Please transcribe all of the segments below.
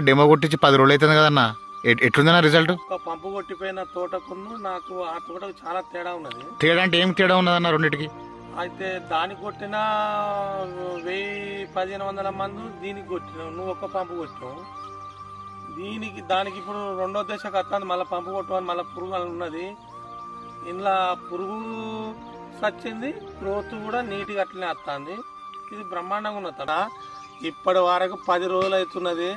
Demo కొట్టించి పది రోజులు అవుతుంది కదన్నా. ఎట్- ఎట్లుందన్న రిజల్ట్ ఒక పంపు కొట్టిపోయిన తోటకును నాకు ఆ తోటకు చాలా తేడా ఉన్నది. తేడా అంటే ఏం తేడా ఉన్నదన్న రెండింటికి? అయితే దానికి కొట్టిన వెయ్యి పదిహేను వందల మంది దీనికి కొట్టినావు నువ్వు ఒక పంపు కొట్టినావు. దీనికి దానికి ఇప్పుడు రెండో దశకు వస్తుంది మళ్ళీ పంపు కొట్టమని మళ్ళీ పురుగు అని ఉన్నది. ఇంట్లో పురుగు సచ్చింది గ్రోత్ కూడా నీట్గా అట్లనే వస్తుంది ఇది బ్రహ్మాండంగా ఉన్నది ఇప్పటి వరకు పది రోజులు అవుతున్నది.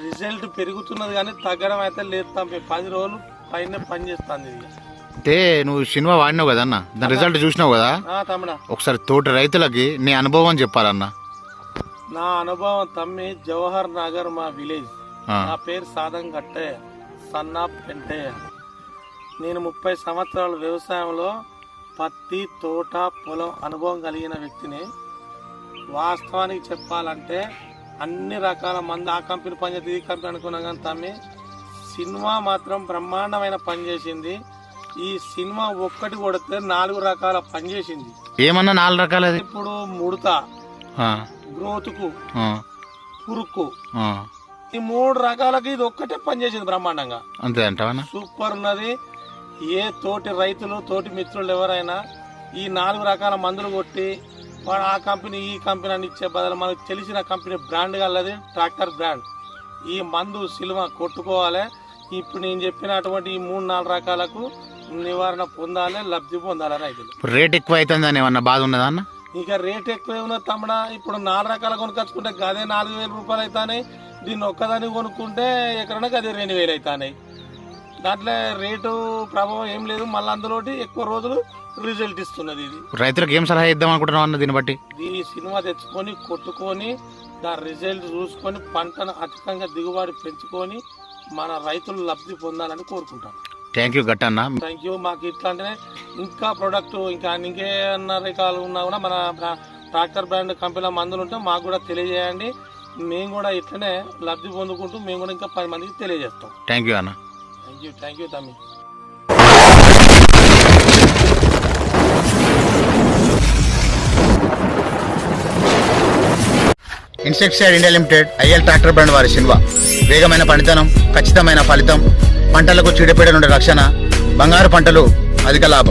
రిజల్ట్ పెరుగుతున్నది కానీ తగ్గడం అయితే లేదు తప్పి పది రోజులు పైన పని చేస్తుంది ఇది అంటే నువ్వు సినిమా వాడినావు కదన్న దాని రిజల్ట్ చూసినావు కదా? ఆ, తమ్ముడా. ఒకసారి తోటి రైతులకి నీ అనుభవం చెప్పాలన్న. నా అనుభవం తమ్మి జవహర్ నగర్ మా విలేజ్. ఆ, నా పేరు సాదం గట్టే సన్నా పెంటయ్య నేను ముప్పై సంవత్సరాల వ్యవసాయంలో పత్తి తోట పొలం అనుభవం కలిగిన వ్యక్తిని. వాస్తవానికి చెప్పాలంటే అన్ని రకాల మంది ఆ కంపెనీ పనిచేస్తుంది ఈ కంపెనీ అనుకున్నాం కానీ తమ్మి సినిమా మాత్రం బ్రహ్మాండమైన పని చేసింది. ఈ సినిమా ఒక్కటి కొడితే నాలుగు రకాల పని చేసింది. ఏమన్నా నాలుగు రకాలది ఇప్పుడు ముడత గ్రోత్కు పురుక్కు. ఈ మూడు రకాలకి ఇది ఒక్కటే పనిచేసింది బ్రహ్మాండంగా. అంతే అంటావన్నా సూపర్ ఉన్నది. ఏ తోటి రైతులు తోటి మిత్రులు ఎవరైనా ఈ నాలుగు రకాల మందులు కొట్టి వాడు ఆ కంపెనీ ఈ కంపెనీ అని ఇచ్చే బదులు మనకు తెలిసిన కంపెనీ బ్రాండ్ కలది ట్రాక్టర్ బ్రాండ్. ఈ మందు సిలువ కొట్టుకోవాలి. ఇప్పుడు నేను చెప్పినటువంటి ఈ మూడు నాలుగు రకాలకు నివారణ పొందాలి లబ్ధి పొందాలి రైతులు రేట్ ఎక్కువ అవుతుందని ఏమన్నా బాధ ఉన్నదా అన్న? ఇక రేట్ ఎక్కువ ఉన్నది తమ్ముడా ఇప్పుడు నాలుగు రకాల కొనుకొచ్చుకుంటే గదే నాలుగు వేల రూపాయలు అవుతాయి దీన్ని ఒక్కదాన్ని కొనుక్కుంటే ఎక్కడైనా గదే రెండు వేలు అవుతాయి దాంట్లో రేటు ప్రభావం ఏం లేదు. మళ్ళీ అందులోటి ఎక్కువ రోజులు రిజల్ట్ ఇస్తున్నది ఇది. రైతులకు ఏం సలహా ఇద్దాం అనుకుంటున్నావు అన్న దీన్ని బట్టి? ఈ సినిమా తెచ్చుకొని కొట్టుకొని దాని రిజల్ట్ చూసుకొని పంటను అధికంగా దిగుబడి పెంచుకొని మన రైతులు లబ్ధి పొందాలని కోరుకుంటాను థ్యాంక్ యూ గట్టన్న థ్యాంక్ యూ మాకు ఇట్లాంటినే ఇంకా ప్రొడక్ట్ ఇంకా ఇంకేమన్నా రకాలు ఉన్నా కూడా మన ట్రా- ట్రాక్టర్ బ్రాండ్ కంపెనీల మందులు ఉంటే మాకు కూడా తెలియజేయండి. మేము కూడా ఇట్లనే లబ్ధి పొందుకుంటూ మేము కూడా ఇంకా పది మందికి తెలియజేస్తాం. థ్యాంక్ యూ అన్న. థ్యాంక్ యూ థ్యాంక్ యూ తమ్మి insecticide India limited IL tractor brand వారి సిల్వ వేగమైన పనితనం ఖచ్చితమైన ఫలితం పంటలకు చీడపీడ నుండి రక్షణ బంగారు పంటలు అధిక లాభం.